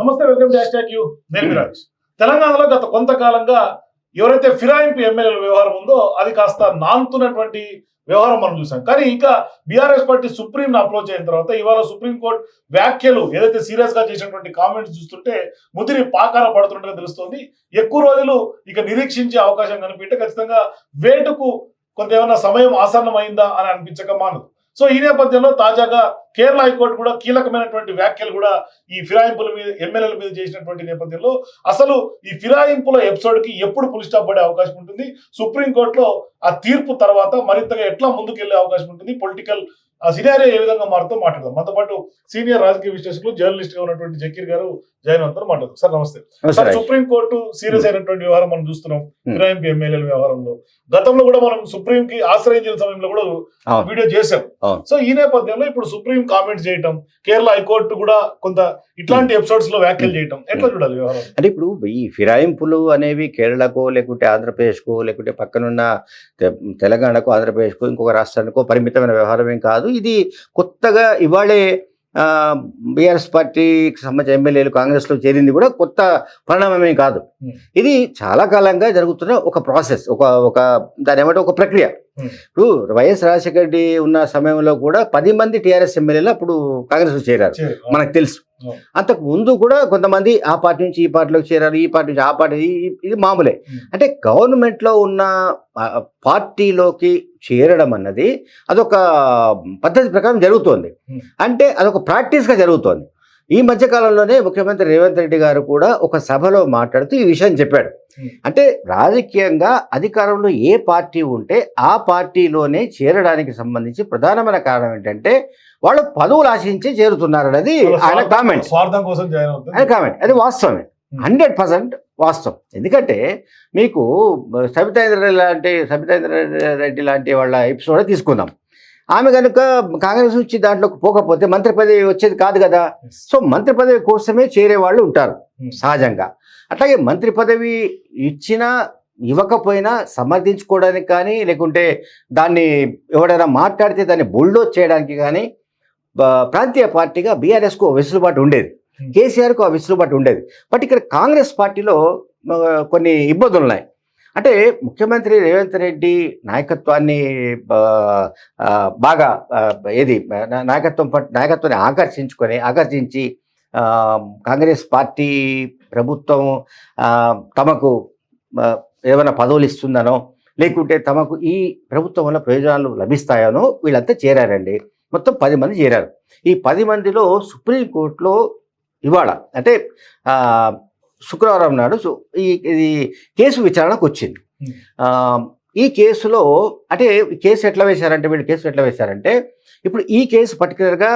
నమస్తే welcome to hash you. నేను విరాజ్ తెలంగాణలో గత కొంతకాలంగా ఎవరైతే ఫిరాయింపు ఎమ్మెల్యేల వ్యవహారం ఉందో అది కాస్త నానుతున్నటువంటి వ్యవహారం మనం చూసాం. కానీ ఇంకా బీఆర్ఎస్ పార్టీ సుప్రీం అప్రోచ్ అయిన తర్వాత ఇవాళ సుప్రీం కోర్టు వ్యాఖ్యలు ఏదైతే సీరియస్గా చేసినటువంటి కామెంట్స్ చూస్తుంటే ముదిరి పాకాల పడుతున్నట్టుగా తెలుస్తోంది. ఎక్కువ రోజులు ఇక నిరీక్షించే అవకాశం కనిపించే ఖచ్చితంగా వేటుకు కొంత ఏమైనా సమయం ఆసన్నమైందా అని అనిపించక మానదు. సో ఈ నేపథ్యంలో తాజాగా కేరళ హైకోర్టు కూడా కీలకమైనటువంటి వ్యాఖ్యలు కూడా ఈ ఫిరాయింపుల మీద ఎమ్మెల్యేల మీద చేసినటువంటి నేపథ్యంలో అసలు ఈ ఫిరాయింపుల ఎపిసోడ్కి ఎప్పుడు పులి స్టాప్ పడే అవకాశం ఉంటుంది. సుప్రీంకోర్టులో ఆ తీర్పు తర్వాత మరింతగా ఎట్లా ముందుకెళ్ళే అవకాశం ఉంటుంది. పొలిటికల్ ఆ సినారియో ఏ విధంగా మారుతో మాట్లాడదాం. మనతో పాటు సీనియర్ రాజకీయ విశ్లేషకులు జర్నలిస్ట్గా ఉన్నటువంటి జకీర్ గారు జైన్ అవుతారు మాట్లాడదాం సార్ నమస్తే. సార్ సుప్రీం కోర్టు సీరియస్ అయినటువంటి వ్యవహారం మనం చూస్తున్నాం. ఫిరాయింపు ఎమ్మెల్యేల వ్యవహారంలో. గతంలో కూడా మనం సుప్రీం కి ఆశ్రయించిన సమయంలో కూడా. వీడియో చేశాం. సో ఈ నేపథ్యంలో ఇప్పుడు సుప్రీం కామెంట్స్ చేయటం కేరళ హైకోర్టు కూడా కొంత ఇట్లాంటి ఎపిసోడ్స్లో వ్యాఖ్యలు చేయటం ఎట్లా చూడాలి వ్యవహారం? అంటే ఇప్పుడు ఈ ఫిరాయింపులు అనేవి కేరళకో లేకుంటే ఆంధ్రప్రదేశ్కో లేకుంటే పక్కనున్న తెలంగాణకో ఆంధ్రప్రదేశ్కో ఇంకొక రాష్ట్రానికో పరిమితమైన వ్యవహారం ఏం కాదు. ఇది కొత్తగా ఇవాళే బీఆర్ఎస్ పార్టీకి సంబంధించిన ఎమ్మెల్యేలు కాంగ్రెస్లో చేరింది కూడా కొత్త పరిణామమేం కాదు Hmm. ఇది చాలా కాలంగా జరుగుతున్న ఒక ప్రాసెస్ ఒక ఒక దాని ఏమంటే ఒక ప్రక్రియ Hmm. ఇప్పుడు వైఎస్ రాజశేఖర రెడ్డి ఉన్న సమయంలో కూడా పది మంది టీఆర్ఎస్ ఎమ్మెల్యేలు అప్పుడు కాంగ్రెస్లో చేరారు మనకు తెలుసు. అంతకు ముందు కూడా కొంతమంది ఆ పార్టీ నుంచి ఈ పార్టీలోకి చేరారు ఈ పార్టీ నుంచి ఆ పార్టీ ఇది మామూలే. అంటే గవర్నమెంట్లో ఉన్న పార్టీలోకి చేరడం అన్నది అదొక పద్ధతి ప్రకారం జరుగుతోంది. అంటే అదొక ప్రాక్టీస్గా జరుగుతోంది ఈ మధ్య కాలంలోనే ముఖ్యమంత్రి రేవంత్ రెడ్డి గారు కూడా ఒక సభలో మాట్లాడుతూ ఈ విషయం చెప్పాడు. అంటే రాజకీయంగా అధికారంలో ఏ పార్టీ ఉంటే ఆ పార్టీలోనే చేరడానికి సంబంధించి ప్రధానమైన కారణం ఏంటంటే వాళ్ళు పదవులు ఆశించి చేరుతున్నారు అనేది ఆయన కామెంట్ అది కామెంట్ అది వాస్తవమే. హండ్రెడ్ పర్సెంట్ వాస్తవం. ఎందుకంటే మీకు సబితాంద్ర లాంటి సబితాంద్ర రెడ్డి లాంటి వాళ్ళ ఎపిసోడ్ తీసుకుందాం. ఆమె కనుక కాంగ్రెస్ నుంచి దాంట్లోకి పోకపోతే మంత్రి పదవి వచ్చేది కాదు కదా. సో మంత్రి పదవి కోసమే చేరే వాళ్ళు ఉంటారు Hmm. సహజంగా. అట్లాగే మంత్రి పదవి ఇచ్చినా ఇవ్వకపోయినా సమర్థించుకోవడానికి కానీ లేకుంటే దాన్ని ఎవడైనా మాట్లాడితే దాన్ని బుల్డోజ్ చేయడానికి కానీ ప్రాంతీయ పార్టీగా బీఆర్ఎస్కు వెసులుబాటు ఉండేది. Hmm. కేసీఆర్కు ఆ వెసులుబాటు ఉండేది. బట్ ఇక్కడ కాంగ్రెస్ పార్టీలో కొన్ని ఇబ్బందులు ఉన్నాయి అంటే ముఖ్యమంత్రి రేవంత్ రెడ్డి నాయకత్వాన్ని బాగా ఏది నాయకత్వం పట్ నాయకత్వాన్ని ఆకర్షించుకొని ఆకర్షించి కాంగ్రెస్ పార్టీ ప్రభుత్వం తమకు ఏమైనా పదవులు ఇస్తుందనో లేకుంటే తమకు ఈ ప్రభుత్వం వల్ల ప్రయోజనాలు లభిస్తాయనో వీళ్ళంతా చేరారండి. మొత్తం పది మంది చేరారు. ఈ పది మందిలో సుప్రీంకోర్టులో ఇవాళ అంటే శుక్రవారం నాడు ఈ ఇది కేసు విచారణకు వచ్చింది. ఈ కేసులో అంటే కేసు ఎట్లా వేశారంటే వీళ్ళు కేసు ఎట్లా వేశారంటే ఇప్పుడు ఈ కేసు పర్టికులర్గా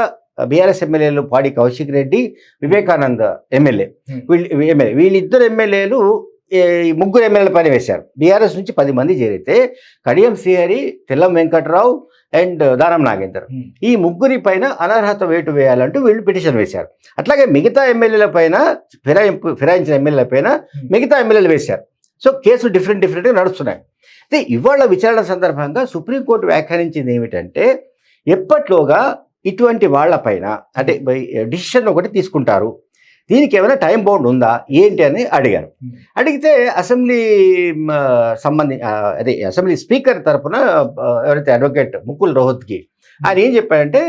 బీఆర్ఎస్ ఎమ్మెల్యేలు పాడి కౌశిక్ రెడ్డి వివేకానంద్ ఎమ్మెల్యే. వీళ్ళు ఎమ్మెల్యే వీళ్ళిద్దరు ఎమ్మెల్యేలు ఈ ముగ్గురు ఎమ్మెల్యేల పైన వేశారు. బీఆర్ఎస్ నుంచి పది మంది చేరితే కడియం శ్రీహరి తెల్లం వెంకట్రావు అండ్ దానం నాగేందర్. ఈ ముగ్గురి పైన అనర్హత వేటు వేయాలంటూ వీళ్ళు పిటిషన్ వేశారు. అట్లాగే మిగతా ఎమ్మెల్యేల పైన ఫిరాయింపు ఫిరాయించిన ఎమ్మెల్యేల పైన. మిగతా ఎమ్మెల్యేలు వేశారు. సో కేసులు డిఫరెంట్ డిఫరెంట్గా నడుస్తున్నాయి. అయితే ఇవాళ విచారణ సందర్భంగా సుప్రీంకోర్టు వ్యాఖ్యానించింది ఏమిటంటే ఎప్పట్లోగా ఇటువంటి వాళ్ళపైన అంటే డిసిషన్ ఒకటి తీసుకుంటారు. దీనికి ఏమైనా టైం బౌండ్ ఉందా? ఏంటి అని అడిగారు. అడిగితే అసెంబ్లీ సంబంధి అదే అసెంబ్లీ స్పీకర్ తరపున ఆ, ఎవరైతే అడ్వకేట్ ముకుల్ రోహత్కి ఆయన ఏం చెప్పాడంటే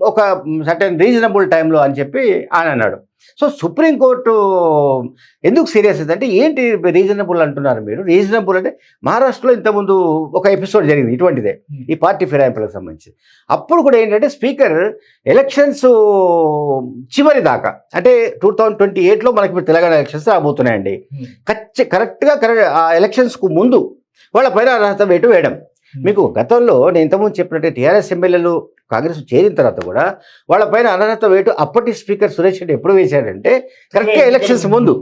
ఒక సర్టెన్ రీజనబుల్ టైంలో అని చెప్పి ఆయన అన్నాడు సో సుప్రీంకోర్టు ఎందుకు సీరియస్ అంటే ఏంటి రీజనబుల్ అంటున్నారు మీరు రీజనబుల్ అంటే మహారాష్ట్రలో ఇంతకుముందు ఒక ఎపిసోడ్ జరిగింది ఇటువంటిదే. ఈ పార్టీ ఫిరాయింపులకు సంబంధించి అప్పుడు కూడా ఏంటంటే స్పీకర్ ఎలక్షన్స్ చివరి దాకా అంటే టూ థౌజండ్ ట్వంటీ ఎయిట్లో మనకి ఇప్పుడు తెలంగాణ ఎలక్షన్స్ రాబోతున్నాయండి. ఖచ్చి కరెక్ట్గా కరెక్ట్ ఆ ఎలక్షన్స్కు ముందు వాళ్ళ పైన అర్హత వేటు వేయడం మీకు గతంలో నేను ఇంతకుముందు చెప్పినట్టు టీఆర్ఎస్ ఎమ్మెల్యేలు కాంగ్రెస్ చేరిన తర్వాత కూడా వాళ్ళ పైన అనర్హత వేటు అప్పటి స్పీకర్ సురేష్ రెడ్డి ఎప్పుడు వేశాడంటే కరెక్ట్గా ఎలక్షన్స్ ముందు.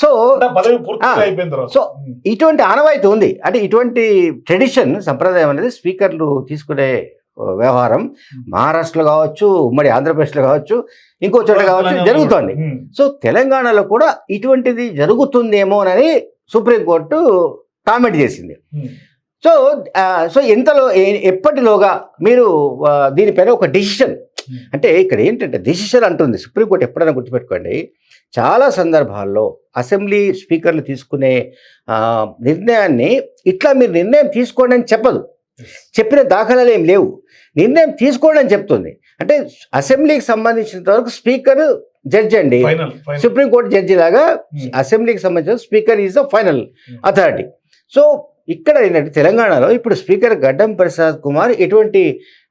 So so. ఇటువంటి ఆనవాయితీ ఉంది అంటే ఇటువంటి ట్రెడిషన్ సంప్రదాయం అనేది స్పీకర్లు తీసుకునే వ్యవహారం మహారాష్ట్రలో కావచ్చు ఉమ్మడి ఆంధ్రప్రదేశ్లో కావచ్చు ఇంకో చోట కావచ్చు జరుగుతోంది. సో తెలంగాణలో కూడా ఇటువంటిది జరుగుతుందేమో అని సుప్రీంకోర్టు కామెంట్ చేసింది. సో సో ఎంతలో ఎప్పటిలోగా మీరు దీనిపైన ఒక డిసిషన్? అంటే ఇక్కడ ఏంటంటే డిసిషన్ అంటుంది సుప్రీంకోర్టు ఎప్పుడైనా గుర్తుపెట్టుకోండి. చాలా సందర్భాల్లో అసెంబ్లీ స్పీకర్లు తీసుకునే నిర్ణయాన్ని ఇట్లా మీరు నిర్ణయం తీసుకోండి అని చెప్పదు. చెప్పిన దాఖలాలు ఏం లేవు. నిర్ణయం తీసుకోండి అని చెప్తుంది. అంటే అసెంబ్లీకి సంబంధించినంత వరకు స్పీకర్ జడ్జి అండి. సుప్రీంకోర్టు జడ్జి లాగా అసెంబ్లీకి సంబంధించిన speaker is the final Hmm. Authority. So ఇక్కడ ఏంటంటే తెలంగాణలో ఇప్పుడు స్పీకర్ గడ్డం ప్రసాద్ కుమార్ ఎటువంటి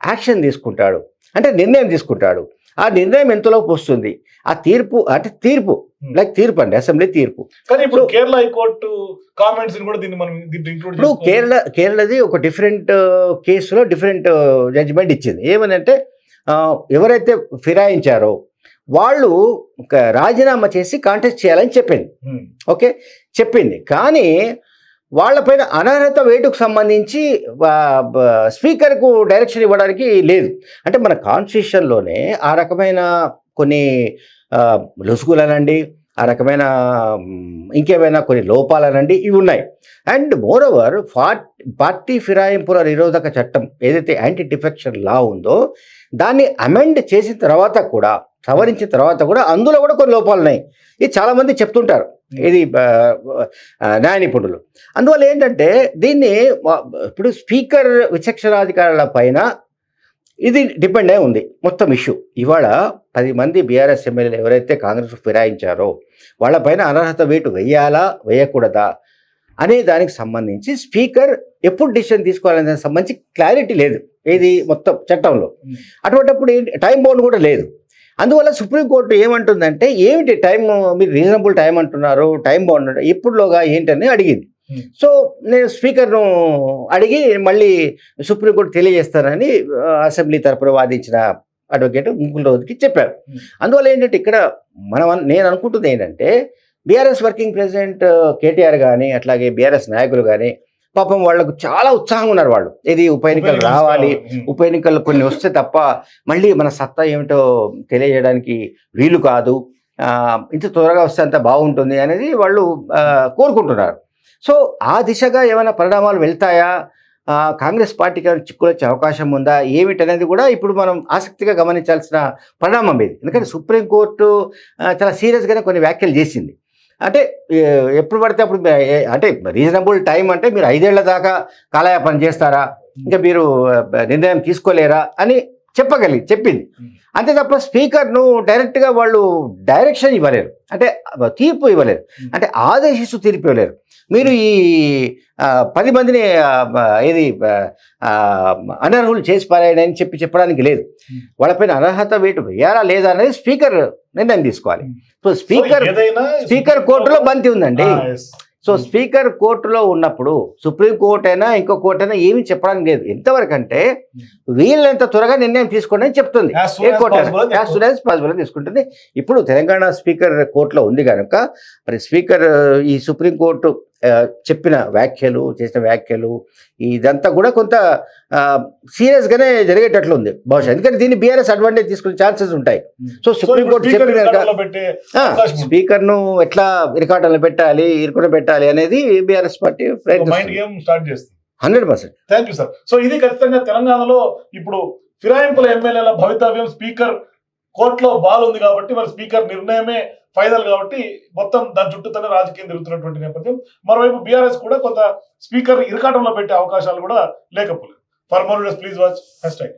యాక్షన్ తీసుకుంటాడు? అంటే నిర్ణయం తీసుకుంటాడు. ఆ నిర్ణయం ఎంతలోపు వస్తుంది? ఆ తీర్పు అంటే తీర్పు Hmm. లైక్ తీర్పు అండి అసెంబ్లీ తీర్పు. కానీ ఇప్పుడు కేరళ హైకోర్టు కామెంట్స్ కూడా దీన్ని మనం దీంట్లో ఇంక్లూడ్ ఇప్పుడు కేరళ కేరళది ఒక డిఫరెంట్ కేసులో డిఫరెంట్ జడ్జిమెంట్ ఇచ్చింది. ఏమనంటే ఎవరైతే ఫిరాయించారో వాళ్ళు రాజీనామా చేసి కాంటెస్ట్ చేయాలని చెప్పింది. ఓకే? చెప్పింది. కానీ వాళ్ళపైన అనర్హత వేటుకు సంబంధించి స్పీకర్కు డైరెక్షన్ ఇవ్వడానికి లేదు. అంటే మన కాన్స్టిట్యూషన్లోనే ఆ రకమైన కొన్ని లొసుగులనండి ఆ రకమైన ఇంకేమైనా కొన్ని లోపాలనండి ఇవి ఉన్నాయి. అండ్ మోర్ ఓవర్ పార్టీ ఫిరాయింపుల నిరోధక చట్టం ఏదైతే యాంటీ డిఫెక్షన్ లా ఉందో దాన్ని అమెండ్ చేసిన తర్వాత కూడా సవరించిన తర్వాత కూడా అందులో కూడా కొన్ని లోపాలు ఉన్నాయి ఇది చాలామంది చెప్తుంటారు. ఇది ఆ, ఆ, న్యాయ నిపుణులు అందువల్ల ఏంటంటే దీన్ని ఇప్పుడు స్పీకర్ విచక్షణాధికారుల పైన ఇది డిపెండ్ అయి ఉంది. మొత్తం ఇష్యూ. ఇవాళ పది మంది బీఆర్ఎస్ ఎమ్మెల్యేలు ఎవరైతే కాంగ్రెస్ ఫిరాయించారో వాళ్ళపైన అనర్హత వేటు వేయాలా వేయకూడదా అనే దానికి సంబంధించి స్పీకర్ ఎప్పుడు డిసిషన్ తీసుకోవాలనే దానికి సంబంధించి క్లారిటీ లేదు. ఏది మొత్తం చట్టంలో. అటువంటిప్పుడు ఏంటి టైం బౌండ్ కూడా లేదు. అందువల్ల సుప్రీంకోర్టు ఏమంటుందంటే ఏమిటి టైం మీరు రీజనబుల్ టైం అంటున్నారు టైం బౌండ్ అంటే ఎప్పుడులోగా ఏంటని అడిగింది Hmm. సో నేను స్పీకర్ను అడిగి మళ్ళీ సుప్రీంకోర్టు తెలియజేస్తానని అసెంబ్లీ తరపున వాదించిన అడ్వకేట్ ముకుల్ రోజుకి చెప్పారు Hmm. అందువల్ల ఏంటంటే ఇక్కడ మనం నేను అనుకుంటుంది ఏంటంటే బీఆర్ఎస్ వర్కింగ్ ప్రెసిడెంట్ కేటీఆర్ కానీ అట్లాగే బీఆర్ఎస్ నాయకులు కానీ పాపం వాళ్ళకు చాలా ఉత్సాహంగా ఉన్నారు వాళ్ళు. ఇది ఉప ఎన్నికలు రావాలి ఉప ఎన్నికలు కొన్ని వస్తే తప్ప మళ్ళీ మన సత్తా ఏమిటో తెలియజేయడానికి వీలు కాదు. ఇంత త్వరగా వస్తే అంత బాగుంటుంది అనేది వాళ్ళు కోరుకుంటున్నారు. సో ఆ దిశగా ఏమైనా పరిణామాలు వెళ్తాయా? కాంగ్రెస్ పార్టీకి ఏమైనా చిక్కులు వచ్చే అవకాశం ఉందా? ఏమిటనేది కూడా ఇప్పుడు మనం ఆసక్తిగా గమనించాల్సిన పరిణామం ఇది. ఎందుకంటే సుప్రీంకోర్టు చాలా సీరియస్గానే కొన్ని వ్యాఖ్యలు చేసింది. అంటే ఎప్పుడు పడితే అప్పుడు అంటే రీజనబుల్ టైం అంటే మీరు ఐదేళ్ళ దాకా కాలయాపన చేస్తారా? ఇంకా మీరు నిర్ణయం తీసుకోలేరా? అని చెప్పగలిగి చెప్పింది. అంతే తప్ప స్పీకర్ను డైరెక్ట్గా వాళ్ళు డైరెక్షన్ ఇవ్వలేరు అంటే తీర్పు ఇవ్వలేరు. అంటే ఆదేశిస్తూ తీర్పు ఇవ్వలేరు మీరు ఈ పది మందిని ఏది అనర్హులు చేసి పారాయణ అని చెప్పి చెప్పడానికి లేదు. వాళ్ళపైన అనర్హత వేటు వేయాలా లేదా అనేది స్పీకర్ నిర్ణయం తీసుకోవాలి. సో స్పీకర్ స్పీకర్ కోర్టులో బంతి ఉందండి. సో స్పీకర్ కోర్టులో ఉన్నప్పుడు సుప్రీం కోర్టు అయినా ఇంకో కోర్టు అయినా ఏమీ చెప్పడానికి లేదు. ఎంతవరకు అంటే వీళ్ళంత త్వరగా నిర్ణయం తీసుకోండి అని చెప్తుంది. ఏ కోర్టు యాజ్ పాసిబుల్ తీసుకుంటుంది. ఇప్పుడు తెలంగాణ స్పీకర్ కోర్టులో ఉంది కనుక మరి స్పీకర్ ఈ సుప్రీంకోర్టు చెప్పిన వ్యాఖ్యలు చేసిన వ్యాఖ్యలు ఇదంతా కూడా కొంత సీరియస్ గానే జరిగేటట్లు ఉంది బహుశా. ఎందుకంటే దీన్ని బీఆర్ఎస్ అడ్వాంటేజ్ తీసుకునే ఛాన్సెస్ ఉంటాయి. సో So, సుప్రీం ఇప్పుడు కోర్టు speaker చెప్పిన కనుక రికార్డులో పెట్టే అవకాశం ఉంది. స్పీకర్ను ఎట్లా ఇరకాటంలో పెట్టాలి ఇరుకున పెట్టాలి అనేది బీఆర్ఎస్ పార్టీ చేస్తుంది. Hundred percent. Thank you sir so ఇది ఖచ్చితంగా తెలంగాణలో ఇప్పుడు ఫిరాయింపుల ఎమ్మెల్యేల భవితవ్యం స్పీకర్ కోర్టులో బాల్ ఉంది కాబట్టి మరి స్పీకర్ నిర్ణయమే ఫైనల్ కాబట్టి మొత్తం దాని చుట్టూతోనే రాజకీయం తిరుగుతున్నటువంటి నేపథ్యం. మరోవైపు బీఆర్ఎస్ కూడా కొంత స్పీకర్ ఇరకాటంలో పెట్టే అవకాశాలు కూడా లేకపోలేదు. For more please watch hashtag.